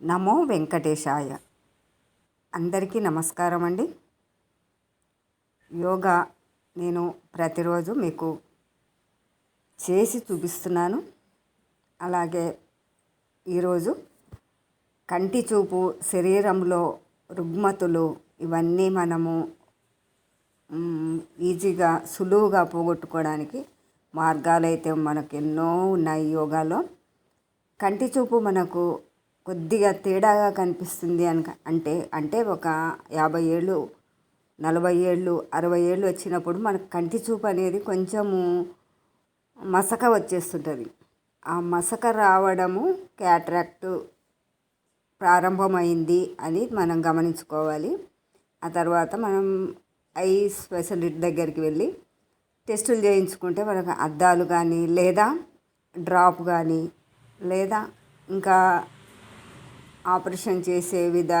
నమో వెంకటేశాయ. అందరికీ నమస్కారం అండి. యోగా నేను ప్రతిరోజు మీకు చేసి చూపిస్తున్నాను. అలాగే ఈరోజు కంటి చూపు శరీరంలో రుగ్మతులు ఇవన్నీ మనము ఈజీగా సులువుగా పోగొట్టుకోవడానికి మార్గాలు అయితే మనకు ఎన్నో ఉన్నాయి యోగాలో. కంటి చూపు మనకు కొద్దిగా తేడాగా కనిపిస్తుంది అని అంటే అంటే ఒక యాభై ఏళ్ళు నలభై ఏళ్ళు అరవై ఏళ్ళు వచ్చినప్పుడు మనకు కంటి చూపు అనేది కొంచెము మసక వచ్చేస్తుంటుంది. ఆ మసక రావడము క్యాట్రాక్ట్ ప్రారంభమైంది అని మనం గమనించుకోవాలి. ఆ తర్వాత మనం ఐ స్పెషలిస్ట్ దగ్గరికి వెళ్ళి టెస్టులు చేయించుకుంటే మనకు అద్దాలు కానీ లేదా డ్రాప్ కానీ లేదా ఇంకా ఆపరేషన్ చేసే విధ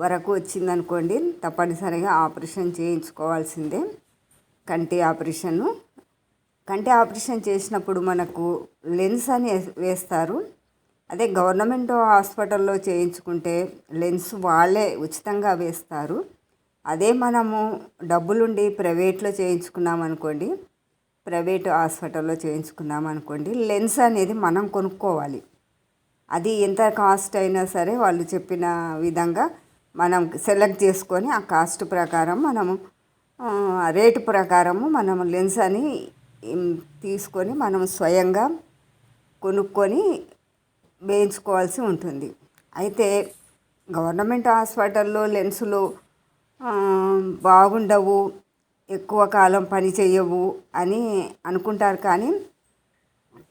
వరకు వచ్చిందనుకోండి తప్పనిసరిగా ఆపరేషన్ చేయించుకోవాల్సిందే. కంటి ఆపరేషను. కంటి ఆపరేషన్ చేసినప్పుడు మనకు లెన్స్ అని వేస్తారు. అదే గవర్నమెంట్ హాస్పిటల్లో చేయించుకుంటే లెన్స్ వాళ్ళే ఉచితంగా వేస్తారు. అదే మనము డబ్బులుండి ప్రైవేట్లో చేయించుకున్నాం అనుకోండి ప్రైవేట్ హాస్పిటల్లో చేయించుకున్నాం అనుకోండి లెన్స్ అనేది మనం కొనుక్కోవాలి. అది ఎంత కాస్ట్ అయినా సరే వాళ్ళు చెప్పిన విధంగా మనం సెలెక్ట్ చేసుకొని ఆ కాస్ట్ ప్రకారం మనము రేటు ప్రకారము మనం లెన్స్ అని తీసుకొని మనం స్వయంగా కొనుక్కొని వేయించుకోవాల్సి ఉంటుంది. అయితే గవర్నమెంట్ హాస్పిటల్లో లెన్సులు బాగుండవు ఎక్కువ కాలం పని చేయవు అని అనుకుంటారు కానీ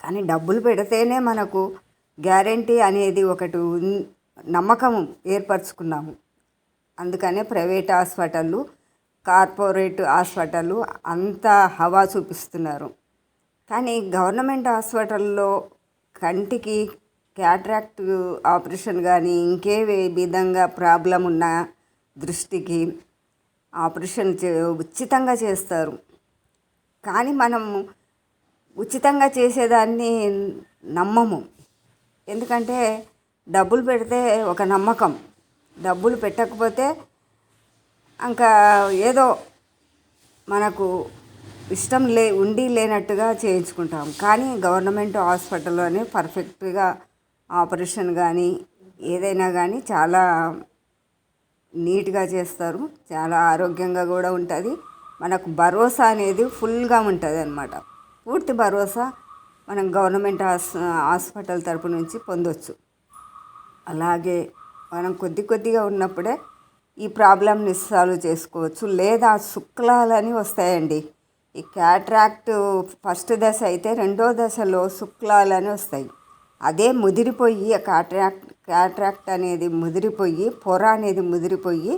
కానీ డబ్బులు పెడితేనే మనకు గ్యారంటీ అనేది ఒకటి ఉన్- నమ్మకం ఏర్పరచుకున్నాము. అందుకనే ప్రైవేట్ హాస్పిటళ్ళు కార్పొరేట్ హాస్పిటళ్ళు అంతా హవా చూపిస్తున్నారు. కానీ గవర్నమెంట్ హాస్పిటల్లో కంటికి క్యాట్రాక్ట్ ఆపరేషన్ కానీ ఇంకే విధంగా ప్రాబ్లం ఉన్న దృష్టికి ఆపరేషన్ చే ఉచితంగా చేస్తారు. కానీ మనం ఉచితంగా చేసేదాన్ని నమ్మము. ఎందుకంటే డబ్బులు పెడితే ఒక నమ్మకం. డబ్బులు పెట్టకపోతే ఇంకా ఏదో మనకు ఇష్టం లే ఉండి లేనట్టుగా చేయించుకుంటాం. కానీ గవర్నమెంట్ హాస్పిటల్లోనే పర్ఫెక్ట్గా ఆపరేషన్ కానీ ఏదైనా కానీ చాలా నీట్గా చేస్తారు. చాలా ఆరోగ్యంగా కూడా ఉంటుంది. మనకు భరోసా అనేది ఫుల్గా ఉంటుంది అనమాట పూర్తి భరోసా మనం గవర్నమెంట్ హాస్ హాస్పిటల్ తరపు నుంచి పొందొచ్చు. అలాగే మనం కొద్ది కొద్దిగా ఉన్నప్పుడే ఈ ప్రాబ్లమ్ని సాల్వ్ చేసుకోవచ్చు. లేదా శుక్లాలని వస్తాయండి. ఈ క్యాట్రాక్ట్ ఫస్ట్ దశ అయితే రెండో దశలో శుక్లాలని వస్తాయి. అదే ముదిరిపోయి ఆ క్యాట్రాక్ట్ క్యాట్రాక్ట్ అనేది ముదిరిపోయి పొర అనేది ముదిరిపోయి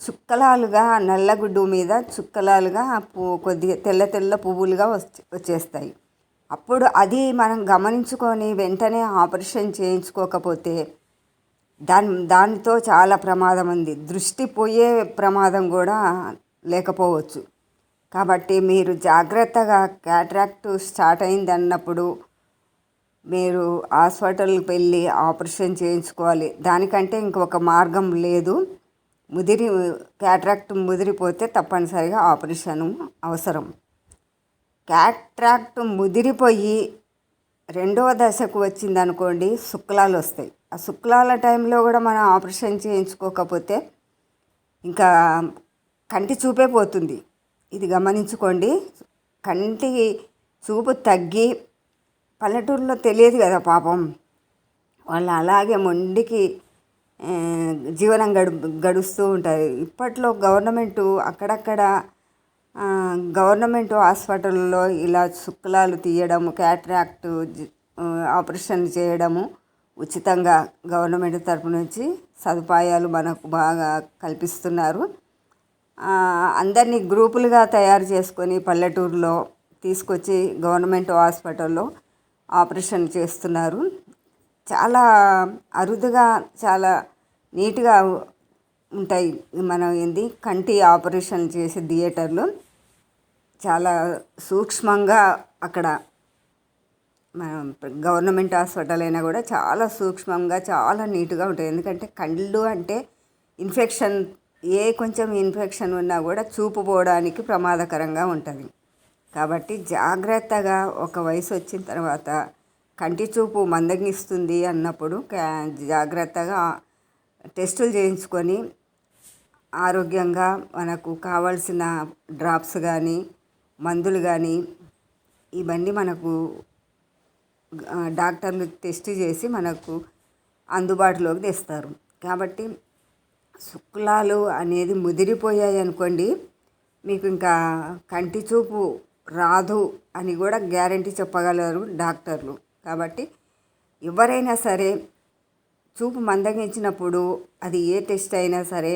చుక్కలాలుగా నల్లగుడ్డు మీద చుక్కలాలుగా పూ కొద్దిగా తెల్ల తెల్ల పువ్వులుగా వచ్చి వచ్చేస్తాయి. అప్పుడు అది మనం గమనించుకొని వెంటనే ఆపరేషన్ చేయించుకోకపోతే దాని దానితో చాలా ప్రమాదం ఉంది. దృష్టి పోయే ప్రమాదం కూడా లేకపోవచ్చు. కాబట్టి మీరు జాగ్రత్తగా క్యాట్రాక్ట్ స్టార్ట్ అయింది అన్నప్పుడు మీరు హాస్పిటల్కి వెళ్ళి ఆపరేషన్ చేయించుకోవాలి. దానికంటే ఇంకొక మార్గం లేదు. ముదిరి క్యాట్రాక్ట్ ముదిరిపోతే తప్పనిసరిగా ఆపరేషన్ అవసరం. క్యాట్రాక్ట్ ముదిరిపోయి రెండవ దశకు వచ్చింది అనుకోండి శుక్లాలు వస్తాయి. ఆ శుక్లాల టైంలో కూడా మనం ఆపరేషన్ చేయించుకోకపోతే ఇంకా కంటి చూపే పోతుంది. ఇది గమనించుకోండి. కంటి చూపు తగ్గి పల్లెటూరులో తెలియదు కదా పాపం. వాళ్ళు అలాగే మొండికి జీవనం గడు గడుస్తూ ఉంటారు. ఇప్పట్లో గవర్నమెంటు అక్కడక్కడ గవర్నమెంట్ హాస్పిటల్లో ఇలా శుక్లాలు తీయడం క్యాట్రాక్ట్ ఆపరేషన్ చేయడము ఉచితంగా గవర్నమెంట్ తరపు నుంచి సదుపాయాలు మనకు బాగా కల్పిస్తున్నారు. అందరినీ గ్రూపులుగా తయారు చేసుకొని పల్లెటూరులో తీసుకొచ్చి గవర్నమెంట్ హాస్పిటల్లో ఆపరేషన్ చేస్తున్నారు. చాలా అరుదుగా చాలా నీట్గా ఉంటాయి. మనం ఏంది? కంటి ఆపరేషన్ చేసే థియేటర్లు. చాలా సూక్ష్మంగా అక్కడ మనం గవర్నమెంట్ హాస్పిటల్ అయినా కూడా చాలా సూక్ష్మంగా చాలా నీట్గా ఉంటుంది ఎందుకంటే కళ్ళు అంటే ఇన్ఫెక్షన్ ఏ కొంచెం ఇన్ఫెక్షన్ ఉన్నా కూడా చూపు పోవడానికి ప్రమాదకరంగా ఉంటుంది. కాబట్టి జాగ్రత్తగా ఒక వయసు వచ్చిన తర్వాత కంటి చూపు మందగిస్తుంది అన్నప్పుడు జాగ్రత్తగా టెస్టులు చేయించుకొని ఆరోగ్యంగా మనకు కావాల్సిన డ్రాప్స్ కానీ మందులు కానీ ఇవన్నీ మనకు డాక్టర్లు టెస్ట్ చేసి మనకు అందుబాటులోకి తెస్తారు. కాబట్టి శుక్లాలు అనేది ముదిరిపోయాయి అనుకోండి మీకు ఇంకా కంటి చూపు రాదు అని కూడా గ్యారంటీ చెప్పగలరు డాక్టర్లు. కాబట్టి ఎవరైనా సరే చూపు మందగించినప్పుడు అది ఏ టెస్ట్ అయినా సరే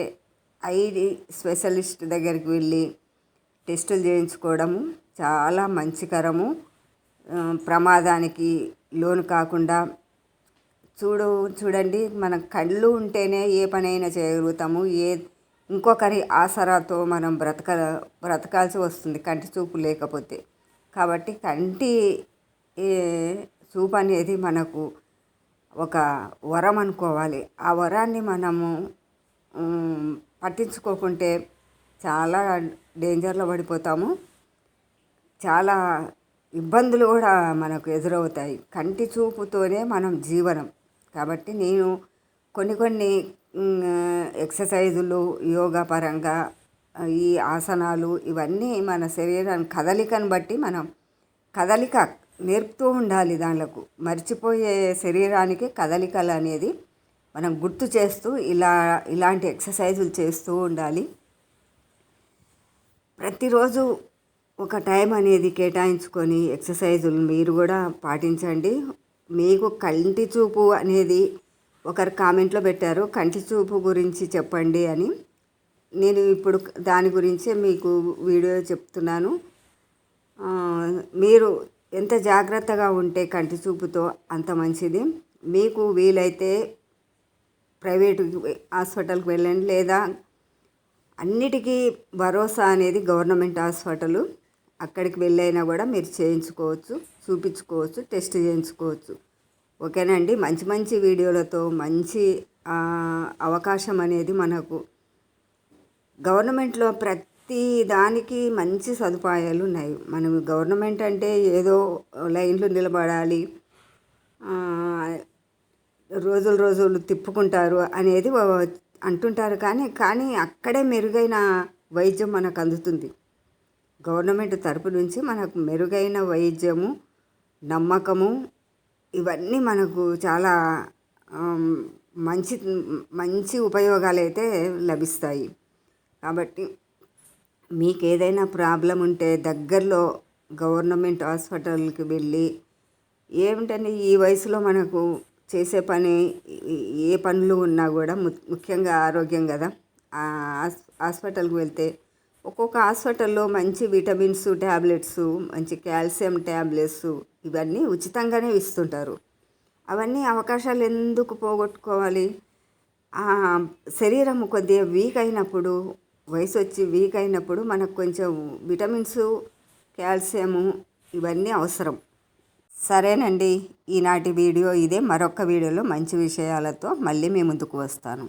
ఐడి స్పెషలిస్ట్ దగ్గరికి వెళ్ళి టెస్టులు చేయించుకోవడము చాలా మంచికరము. ప్రమాదానికి లోను కాకుండా చూడు చూడండి మన కళ్ళు ఉంటేనే ఏ పనైనా చేయగలుగుతాము. ఏ ఇంకొకరి ఆసరాతో మనం బ్రతక బ్రతకాల్సి వస్తుంది కంటి చూపు లేకపోతే. కాబట్టి కంటి చూపు అనేది మనకు ఒక వరం అనుకోవాలి. ఆ వరాన్ని మనము పట్టించుకోకుంటే చాలా డేంజర్లో పడిపోతాము. చాలా ఇబ్బందులు కూడా మనకు ఎదురవుతాయి. కంటి చూపుతోనే మనం జీవనం. కాబట్టి నేను కొన్ని కొన్ని ఎక్సర్సైజులు యోగా పరంగా ఈ ఆసనాలు ఇవన్నీ మన శరీరాన్ని కదలికను బట్టి మనం కదలిక నేర్పుతూ ఉండాలి దానిలకు. మర్చిపోయే శరీరానికి కదలికలు అనేది మనం గుర్తు చేస్తూ ఇలా ఇలాంటి ఎక్సర్సైజులు చేస్తూ ఉండాలి. ప్రతిరోజు ఒక టైం అనేది కేటాయించుకొని ఎక్సర్సైజులు మీరు కూడా పాటించండి. మీకు కంటి చూపు అనేది ఒకరు కామెంట్లో పెట్టారు. కంటి చూపు గురించి చెప్పండి అని. నేను ఇప్పుడు దాని గురించే మీకు వీడియో చెప్తున్నాను. మీరు ఎంత జాగ్రత్తగా ఉంటే కంటి చూపుతో అంత మంచిది. మీకు వీలైతే ప్రైవేటు హాస్పిటల్కి వెళ్ళండి లేదా అన్నిటికీ భరోసా అనేది గవర్నమెంట్ హాస్పిటల్ అక్కడికి వెళ్ళైనా కూడా మీరు చేయించుకోవచ్చు చూపించుకోవచ్చు టెస్ట్ చేయించుకోవచ్చు. ఓకేనండి మంచి మంచి వీడియోలతో మంచి అవకాశం అనేది మనకు గవర్నమెంట్లో ప్రతి దానికి మంచి సదుపాయాలు ఉన్నాయి. మనం గవర్నమెంట్ అంటే ఏదో లైన్లో నిలబడాలి రోజులు రోజులు తిప్పుకుంటారు అనేది అంటుంటారు కానీ కానీ అక్కడే మెరుగైన వైద్యం మనకు అందుతుంది. గవర్నమెంట్ తరపు నుంచి మనకు మెరుగైన వైద్యము నమ్మకము ఇవన్నీ మనకు చాలా మంచి మంచి ఉపయోగాలు అయితే లభిస్తాయి. కాబట్టి మీకు ఏదైనా ప్రాబ్లం ఉంటే దగ్గరలో గవర్నమెంట్ హాస్పిటల్కి వెళ్ళి ఏమిటంటే ఈ వయసులో మనకు చేసే పని ఏ పనులు ఉన్నా కూడా ముఖ్యంగా ఆరోగ్యం కదా. హాస్పిటల్కి వెళ్తే ఒక్కొక్క హాస్పిటల్లో మంచి విటమిన్స్ ట్యాబ్లెట్స్ మంచి కాల్షియం ట్యాబ్లెట్స్ ఇవన్నీ ఉచితంగానే ఇస్తుంటారు. అవన్నీ అవకాశాలు ఎందుకు పోగొట్టుకోవాలి? శరీరం కొద్దిగా వీక్ అయినప్పుడు వయసు వచ్చి వీక్ అయినప్పుడు మనకు కొంచెం విటమిన్స్ కాల్షియము ఇవన్నీ అవసరం. సరేనండి. ఈనాటి వీడియో ఇదే. మరొక వీడియోలో మంచి విషయాలతో మళ్ళీ మీ ముందుకు వస్తాను.